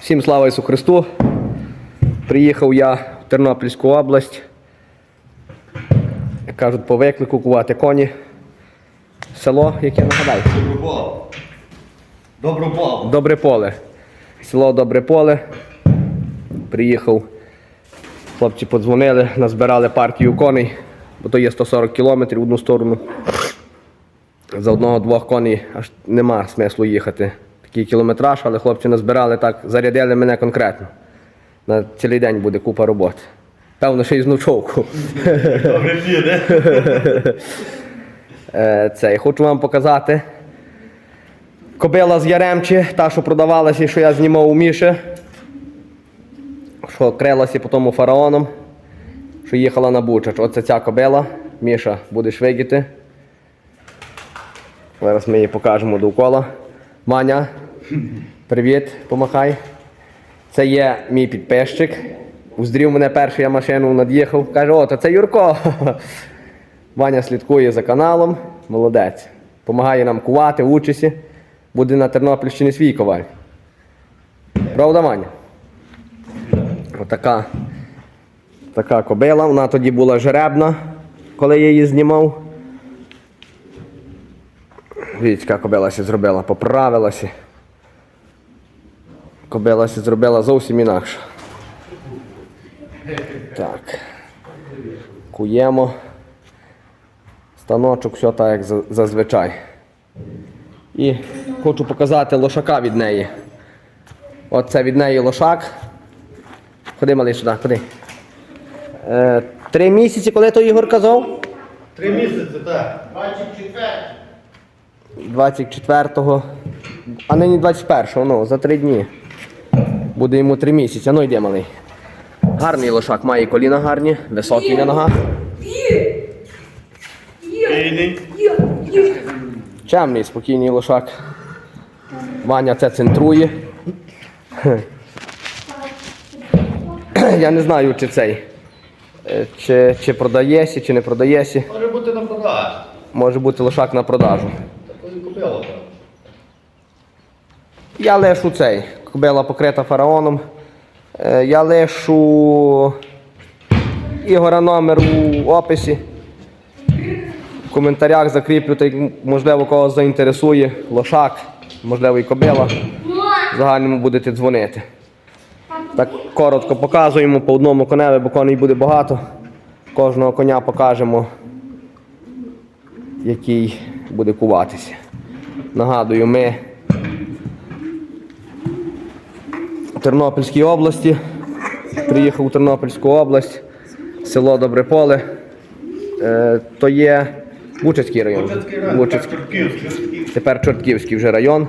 Всім слава Ісу Христу. Приїхав я в Тернопільську область. Як кажуть, по виклику кувати коні. Село, яке нагадайте? Добробол. Добробол. Добре поле. Село Добре поле. Приїхав. Хлопці подзвонили, назбирали партію коней, бо то є 140 кілометрів в одну сторону. За одного-двох коней аж нема смислу їхати. Такий кілометраж, але хлопці назбирали так, зарядили мене конкретно. На цілий день буде купа роботи. Певно, ще й з ночовку. Добре піде. Е, Це, я хочу вам показати. Кобила з Яремчі, та, що продавалася, і що я знімав у Міші. Що крилася по тому фараоном, що їхала на Бучач. Оце ця кобила. Міша, будеш видіти. Зараз ми її покажемо довкола. Маня, привіт, помахай. Це є мій підписчик. Уздрів мене перший, я машину над'їхав. Каже, о, то це Юрко. Ваня слідкує за каналом, молодець. Помагає нам кувати, учиться. Буде на Тернопільщині свій коваль. Правда, Ваня? Отака така кобила. Вона тоді була жеребна, коли я її знімав. Дивіться, яка кобила зробила, поправилася. Кобила сі зробила зовсім інакше. Так. Куємо. Станочок, все так, як зазвичай. І хочу показати лошака від неї. Оце від неї лошак. Ходи, малий, сюди, ходи. Е, три місяці, коли то Ігор казав? Три місяці, так. 24. 24-го, а нині 21-го, ну, за три дні. Буде йому три місяці. Ну йде малий. Гарний лошак, має коліна гарні, високий на ногах. Чемний, спокійний лошак. Ваня це центрує. Я не знаю, чи цей. е, Чи, чи продаєся, чи не продаєся. Може бути на продаж. Може бути лошак на продажу. Такої купило. так. Я лишу цей. Кобила покрита фараоном. Е, Я лишу Ігора номер у описі. В коментарях закріплю, та й, можливо, когось заінтересує лошак, можливо, і кобила. Загальному будете дзвонити. Так коротко показуємо по одному коневі, бо коней буде багато. Кожного коня покажемо, який буде куватися. Нагадую, ми в Тернопільській області. Приїхав у Тернопільську область, село Добреполе. Е, то є Бучацький район. Бучацький. Тепер Чортківський вже район.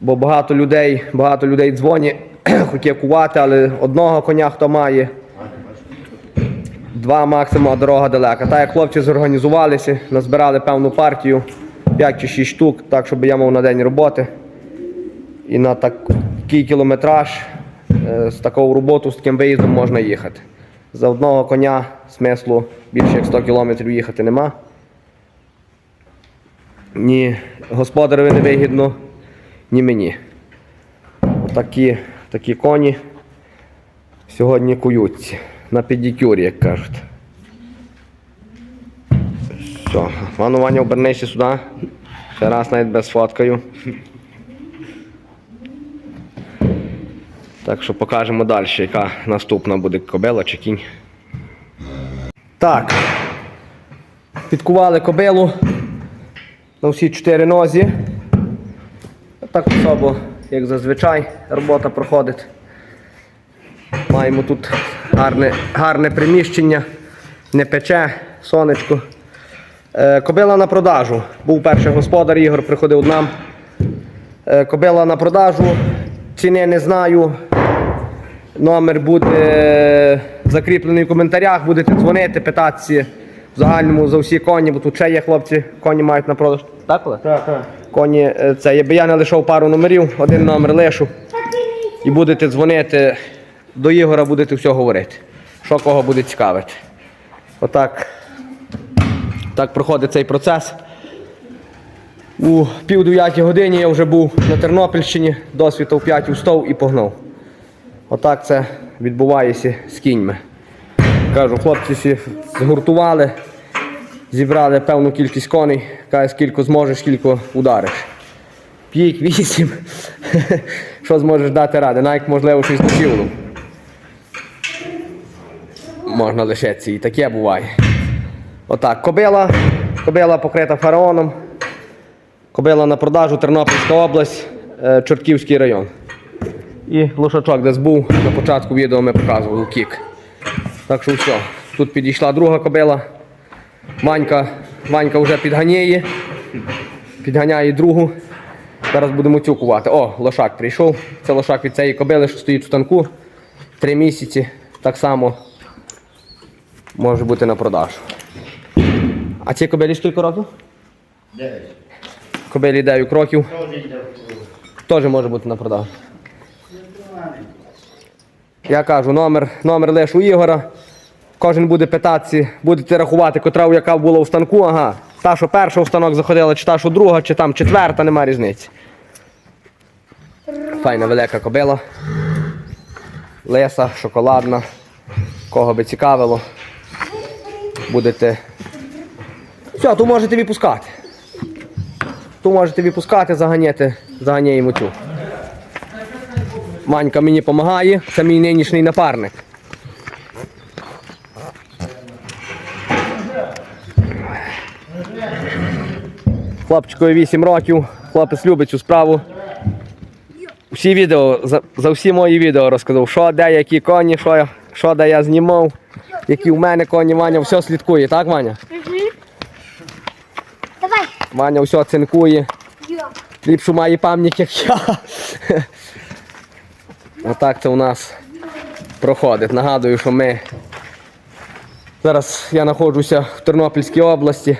Бо багато людей, багато людей дзвонять, хотів кувати, але одного коня хто має. Два максимум, а дорога далека. Так як хлопці зорганізувалися, назбирали певну партію, 5 чи 6 штук, так, щоб я мав на день роботи. І на такий кілометраж е, з такою роботою, з таким виїздом можна їхати. За одного коня смислу більше як 100 кілометрів їхати нема. Ні господареві не вигідно, ні мені. Такі, такі коні сьогодні куються. На педикюрі, як кажуть. Все, Ваня, обернися сюди. Ще раз навіть без фоткаю. Так що покажемо далі, яка наступна буде кобила чи кінь. Так. Підкували кобилу на всі чотири нозі. Так особо, як зазвичай, робота проходить. Маємо тут гарне, гарне приміщення, не пече, сонечко. Е, кобила на продажу. Був перший господар, Ігор приходив нам. Е, кобила на продажу. Ціни не знаю. Номер буде закріплений в коментарях, будете дзвонити, питатися в загальному за всі коні, бо тут ще є хлопці, коні мають на продаж. Так, Олег? Так, так. Коні, е, це я не лишав пару номерів, один номер лишу. І будете дзвонити до Ігора, будете все говорити. Що кого буде цікавити. Отак. Так проходить цей процес. У пів дев'ятій годині я вже був на Тернопільщині, досвіта в 5 устав і погнав. Отак це відбувається з кіньми. Кажу, хлопці всі згуртували, зібрали певну кількість коней, каже, скільки зможеш, скільки удариш. П'ять, вісім. Що зможеш дати ради? Навіть можливо щось дочівлю. Можна лишитися, і таке буває. Отак, кобила, кобила покрита фараоном. Кобила на продажу Тернопільська область, е, Чортківський район. І лошачок десь був, на початку відео ми показували кік. Так що все. Тут підійшла друга кобила. Ванька, Ванька вже підганяє. Підганяє другу. Зараз будемо цю кувати. О, лошак прийшов. Це лошак від цієї кобили, що стоїть в станку. Три місяці. Так само може бути на продажу. А ці кобилі скільки років? Дев'ять. Кобилі 9 років. Що? Теж може бути на продажу. Я кажу, номер, номер лише у Ігора. Кожен буде питатися, будете рахувати, котра яка була у станку, ага. Та, що перша у станок заходила, чи та, що друга, чи там четверта, нема різниці. Файна велика кобила. Леса, шоколадна. Кого би цікавило. Будете. Все, то можете відпускати. То можете відпускати, заганяти, заганяємо цю. Манька мені допомагає, це мій нинішній напарник. Хлопчикові 8 років, хлопець любить цю справу. Всі відео, за, за всі мої відео розказав, що де, які коні, що, я- що де я знімав, які в мене коні, Ваня все слідкує, так, Ваня? Давай. Ваня все оцинкує. Йо. Ліпшу має пам'ять, як я. Отак це у нас проходить. Нагадую, що ми зараз я знаходжуся в Тернопільській області.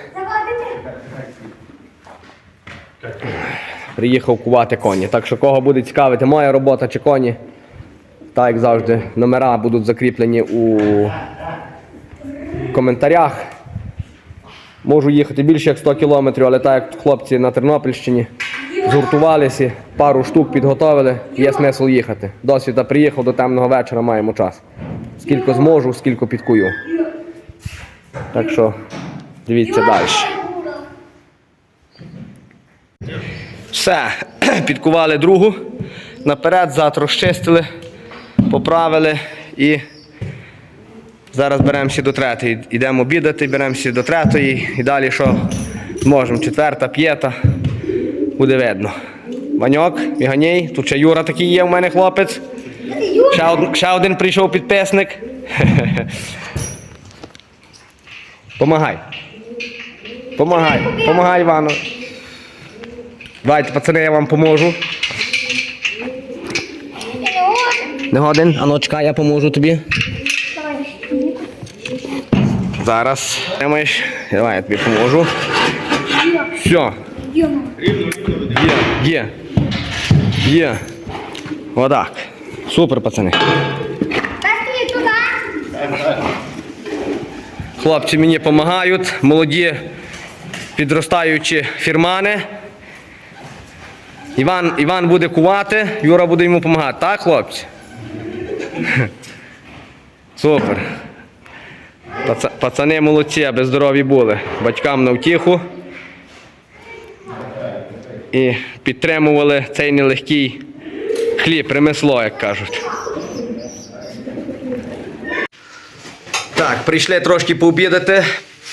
Приїхав кувати коні. Так що кого буде цікавити, моя робота чи коні, так як завжди, номера будуть закріплені у коментарях. Можу їхати більше як 100 кілометрів, але так як хлопці на Тернопільщині згуртувалися, пару штук підготовили, є смисл їхати. Досвіда приїхав до темного вечора, маємо час. Скільки зможу, скільки підкую. Так що дивіться далі. Все, підкували другу. Наперед, зад розчистили, поправили і Зараз беремося до третьої. Йдемо обідати, беремося до третьої і далі що зможемо. Четверта, п'ята. Буде видно. Ваньок, Міганій, тут ще Юра такий є у мене хлопець. Ще, од- ще один прийшов підписник. Помагай. Помагай. Помагай, Івану. Давайте, пацани, я вам поможу. Не годен? А ну чекай, я поможу тобі. Зараз. Тримаєш. Давай, я тобі поможу. Все. Є, є. Є. Отак. Супер, пацани. Хлопці мені допомагають, молоді підростаючі фірмани. Іван, Іван буде кувати, Юра буде йому допомагати. Так, хлопці? Супер. Пацани молодці, аби здорові були. Батькам на втіху. І підтримували цей нелегкий хліб, ремесло, як кажуть. Так, прийшли трошки пообідати.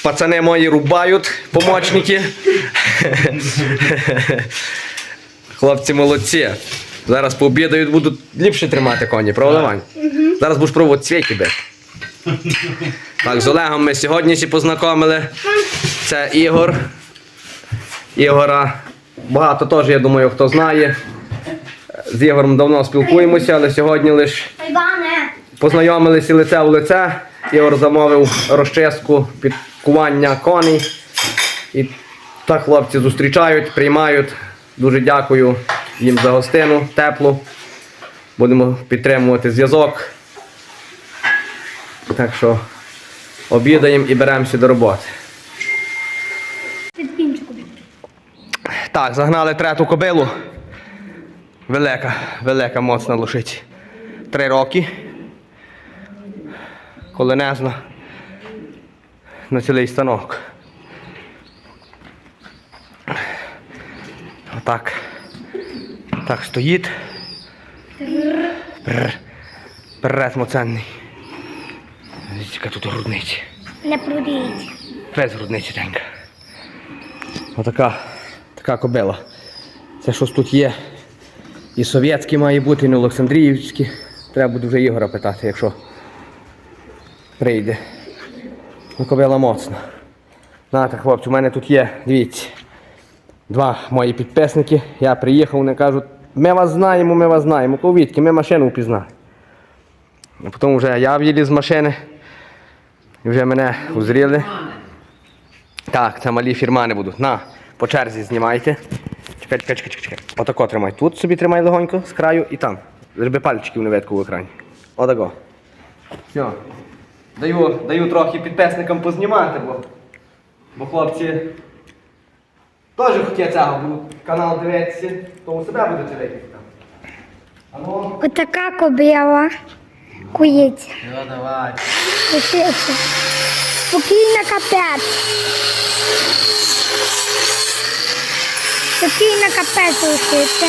Пацани мої рубають, помічники. Хлопці молодці. Зараз пообідають, будуть ліпше тримати коні, правда, Вань? Зараз будеш пробувати цвіки бити. Так, з Олегом ми сьогодні всі познайомили. Це Ігор. Ігора багато теж, я думаю, хто знає. З Ігорем давно спілкуємося, але сьогодні лише Познайомилися лице в лице. Ігор замовив розчистку під кування коней. І так хлопці зустрічають, приймають. Дуже дякую їм за гостину теплу. Будемо підтримувати зв'язок. Так що обідаємо і беремося до роботи. Під кінчиком. Так, загнали трету кобилу. Велика, велика, моцна лошить. Три роки. Коленезна. На цілий станок. Отак. Так стоїть. Перед моценний. Дивіться, яка тут грудниця. Не прудіть. Без грудниці тенька. Отака така кобила. Це щось тут є. І совєтські має бути, і не Олександріївські. Треба буде вже Ігора питати, якщо прийде. Ну, кобила моцна. Знаєте, хлопці, у мене тут є, дивіться, два мої підписники. Я приїхав, вони кажуть, ми вас знаємо, ми вас знаємо. Ковідки, ми машину впізнали. А потім вже я в'їлі з машини. І вже мене узріли. Так, це малі фірмани будуть. На, по черзі знімайте. Чекай, чекай, чекай, чекай. Отако тримай. Тут собі тримай легонько з краю і там. Зроби пальчиків не видку в екрані. Отако. Все. Даю, даю трохи підписникам познімати, бо, бо хлопці теж хотять цього будуть канал дивитися, то у себе будуть дивитися. Отака кобила. Кується. ну давай. Лишиться. Спокійно капець. Спокійно капець лишиться.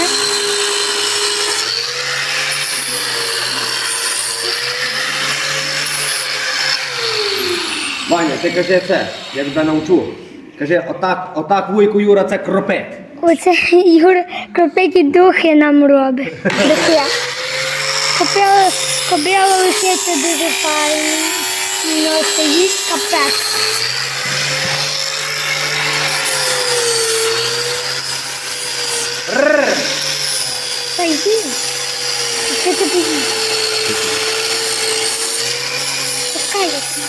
Ваня, ти кажи це, я тебе навчу. Кажи, отак, отак вуйку Юра, це кропить. Оце Юра кропиті духи нам робить. Духи. Купила лишиться дуже файно. Ну, стоїть капець. Та йди. Що ти будеш? Пускай я тебе.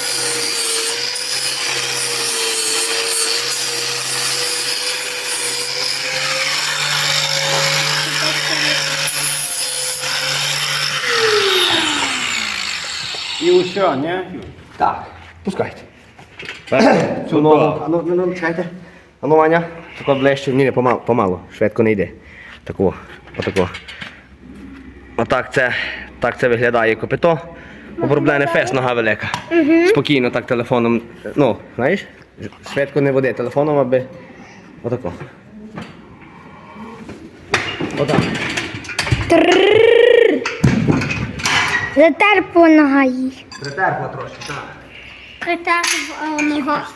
І усе, ні? Так, пускайте. Цю ногу. А ну, ну, ну, чекайте. А ну, Ваня, тако ближче. Ні, ні, помалу, помалу. Швидко не йде. Тако, отако. Отак це, так це виглядає копито. Оброблене фес, нога велика. Спокійно так телефоном. Ну, знаєш? Швидко не води телефоном, аби. Отако. Отак. Трррррр. Затер по нога їй. Притерпла трошки, так. Притер нога.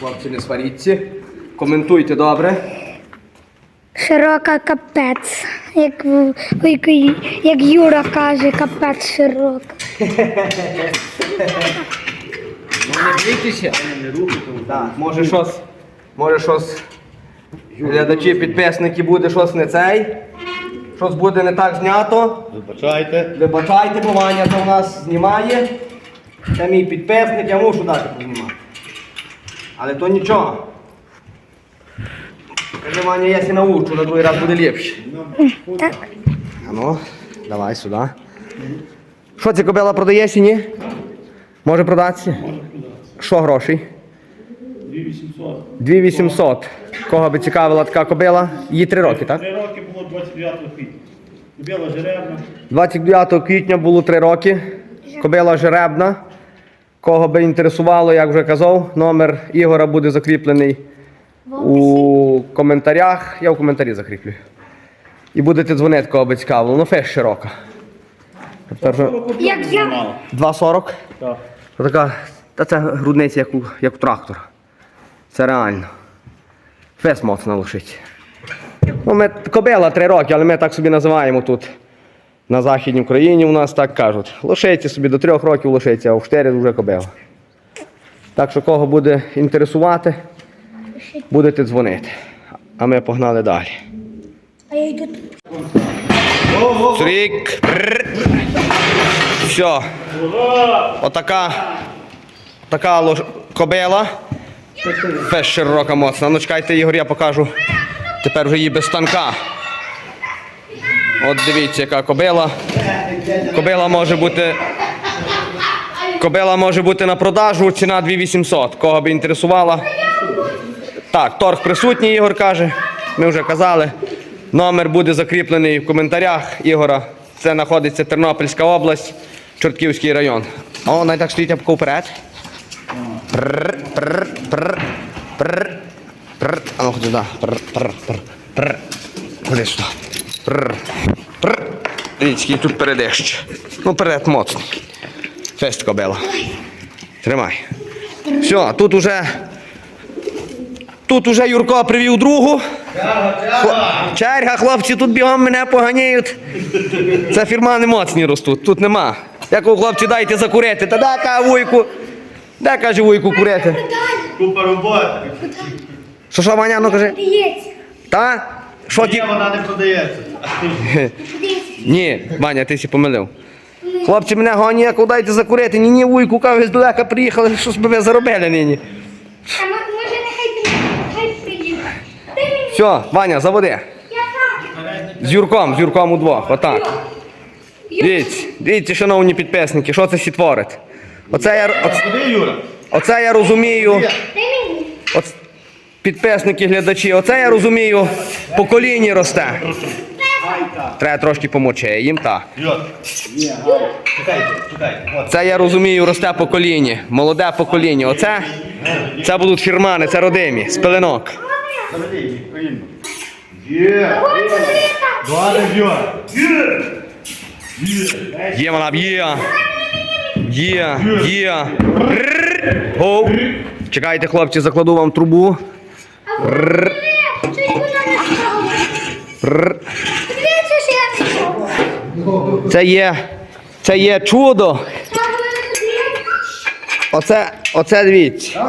Хлопці, не сваріться. Коментуйте добре. Широка капець. Як, як, як Юра каже, капець широка. Не бійтеся. Так, може щось, може щось, глядачі, підписники буде щось не цей, щось буде не так знято. Вибачайте. Вибачайте, бо Ваня то в нас знімає. Це мій підписник, я мушу дати познімати. Але то нічого. Каже, Ваня, я сі научу, на другий раз буде ліпше. Так. А ну, давай сюди. Що ця кобила продаєш чи ні? Може продатися? Що грошей? 2800. 2800. Кого би цікавила така кобила? Їй 3 роки, так? Три було 29 квітня. Біла жеребна. 29 квітня було 3 роки. Кобила жеребна. Кого би інтересувало, як вже казав, номер Ігора буде закріплений у коментарях. Я в коментарі закріплю. І будете дзвонити, кого би цікавило. Ну, феш широка. Тобто, Як я? 2,40. Так. Така, та це грудниця, як у, як у трактора. Це реально. Фес моцно лошить. Ну, ми, кобила три роки, але ми так собі називаємо тут. На Західній Україні у нас так кажуть. Лошиці собі до трьох років лошиці, а в чотири вже кобила. Так що кого буде інтересувати, будете дзвонити. А ми погнали далі. А я йду тут. Трик. Все. Отака. Така лош... кобила. Феш широка моцна. Ну чекайте, Ігор, я покажу. Тепер вже її без станка. От дивіться, яка кобила. Кобила може бути. Кобила може бути на продажу, ціна 2800. Кого би інтересувала, Так, торг присутній, Ігор каже. Ми вже казали. Номер буде закріплений в коментарях Ігора. Це знаходиться Тернопільська область, Чортківський район. А он так стоїть апко вперед. Прр, прр, прр, прр. А ну ходи сюди. Прр, прр, прр, прр. Ходи сюди. Прр, прр. Дивіться, тут передищ. Ну, перед моцний. Фест кобила. Тримай. Все, тут уже. Тут уже Юрко привів другу. Черга, хлопці, тут бігом мене поганяють. Це фірмани моцні ростуть, тут нема. Я кажу, хлопці, дайте закурити. Та да, каже вуйку. Де каже вуйку курити? Купа роботи. Що що, Ваня, ну кажи? Та? Що ті? Ні, вона не продається. Ні, Ваня, ти сі помилив. Хлопці мене гоні, я кажу, дайте закурити. Ні, ні, вуйку, каже, здалека приїхали, що ж би ви заробили нині. А мо- може нехай ти- хай приїде. Ти мені. Все, Ваня, заводи. Я сам. З Юрком, з Юрком удвох, отак. Дивіться, дивіться, шановні підписники, що це сі творить. Оце я, оце, Куди, Юра? оце я розумію. Дай мені. Оц... Підписники, глядачі, оце я розумію, покоління росте. Треба трошки помочи їм так. Це я розумію, росте покоління, молоде покоління. Оце це будуть фірмани, це родимі, з пеленок. Є вона б'є. Є, є. Чекайте, хлопці, закладу вам трубу. Це є. Це є чудо. Оце, оце дивіться.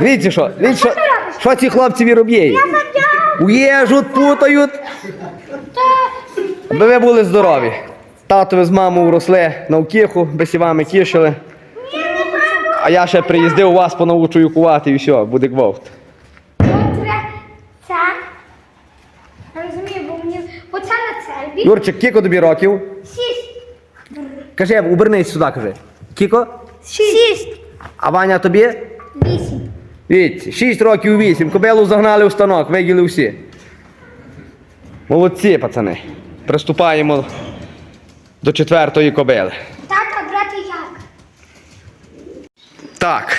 Дивіться, що, дивіться, що, що ці хлопці роблять. Уєжуть, путають. Аби ви були здорові. Татові з мамою росли на втіху, би сі вами тішили. А я ще приїздив вас понаучую кувати і все, буде гвалт. Розумію, бо мені оце на. Юрчик, кіко тобі років? Шість. Кажи, обернись сюди, кажи. Кіко? Шість. А Ваня тобі? Вісім. Віть, 6 років 8. Кобилу загнали в станок, виділи всі. Молодці, пацани. Приступаємо до четвертої кобили. Так, а брати як? Так,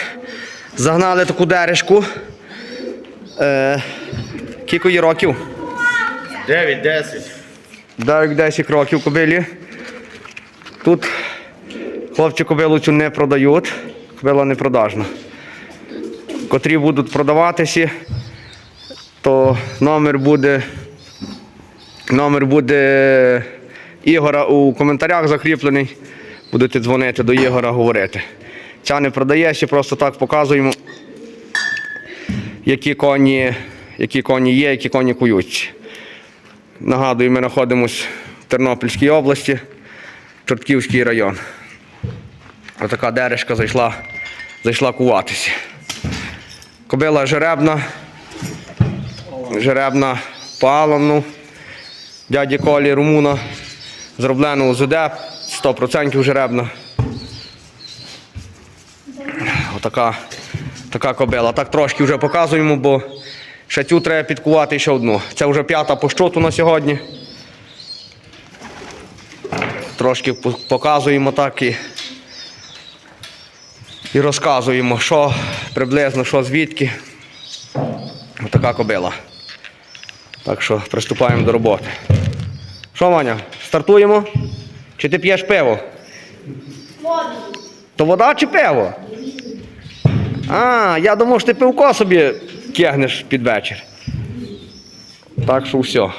загнали таку дережку. Е, кілько їй років? 9, 10. Дарик 10 років кобилі. Тут хлопці кобилу цю не продають. Кобила не продажна. Котрі будуть продаватися, то номер буде. Номер буде Ігора у коментарях закріплений. Будете дзвонити до Ігора говорити. Ця не продається, просто так показуємо, які коні, які коні є, які коні куються. Нагадую, ми знаходимося в Тернопільській області, Чортківський район. Отака дережка зайшла, зайшла куватися. Кобила жеребна, жеребна по Алану, дяді Колі Румуна, зроблена у ЗУДЕП, 100% жеребна. Отака така кобила. Так трошки вже показуємо, бо ще цю треба підкувати ще одну. Це вже п'ята по щоту на сьогодні. Трошки показуємо так і, і розказуємо, що приблизно, що звідки. Отака кобила. Так що приступаємо до роботи. Що, Ваня, стартуємо? Чи ти п'єш пиво? Воду. То вода чи пиво? А, я думав, що ти пивко собі тягнеш під вечір. Так що все.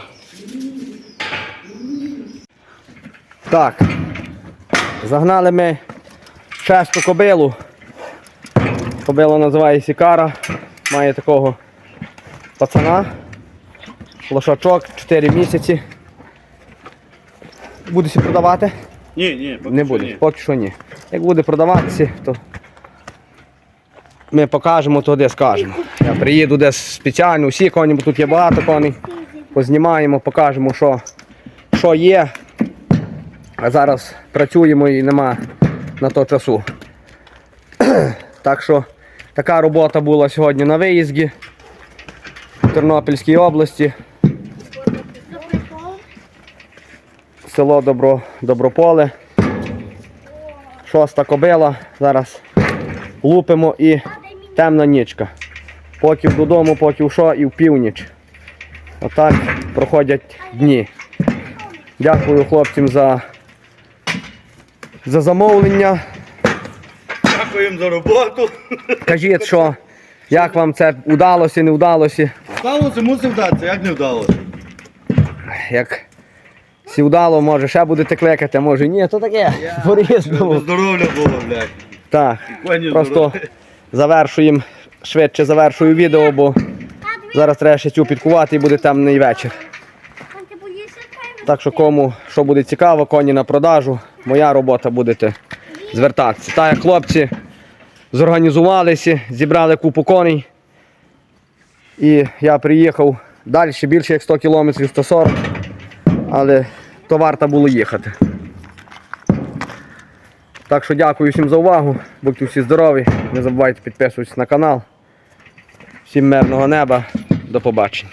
Так. Загнали ми шесту кобилу. Кобила називається Сікара. Має такого пацана. Лошачок 4 місяці. Будеш продавати? Ні, ні, поки Не буде, поки що ні. Як буде продаватися, то ми покажемо, то де скажемо. Я приїду десь спеціально, всі коні, бо тут є багато коней. Познімаємо, покажемо, що, що є. А зараз працюємо і нема на то часу. Так що Така робота була сьогодні на виїзді в Тернопільській області. Село Добро, Доброполе. Шоста кобила. Зараз лупимо і темна нічка. Поки додому, поки в що і в північ. Отак проходять дні. Дякую хлопцям за, за замовлення. Дякуємо за роботу. Кажіть, що як вам це вдалося, не вдалося. Вдалося, мусив вдатися, як не вдалося. Як сі вдало, може ще будете кликати, а може ні, то таке. По-різному. Здоров'я було, блядь. Так. Коні Просто здоров'я. Завершуємо, швидше завершую відео, бо зараз треба ще цю підкувати і буде темний вечір. Так що кому що буде цікаво, коні на продажу, моя робота будете звертатися. Так як хлопці зорганізувалися, зібрали купу коней. І я приїхав далі, більше як 100 кілометрів, 140, але то варто було їхати. Так що дякую всім за увагу. Будьте всі здорові. Не забувайте підписуватися на канал. Всім мирного неба. До побачення.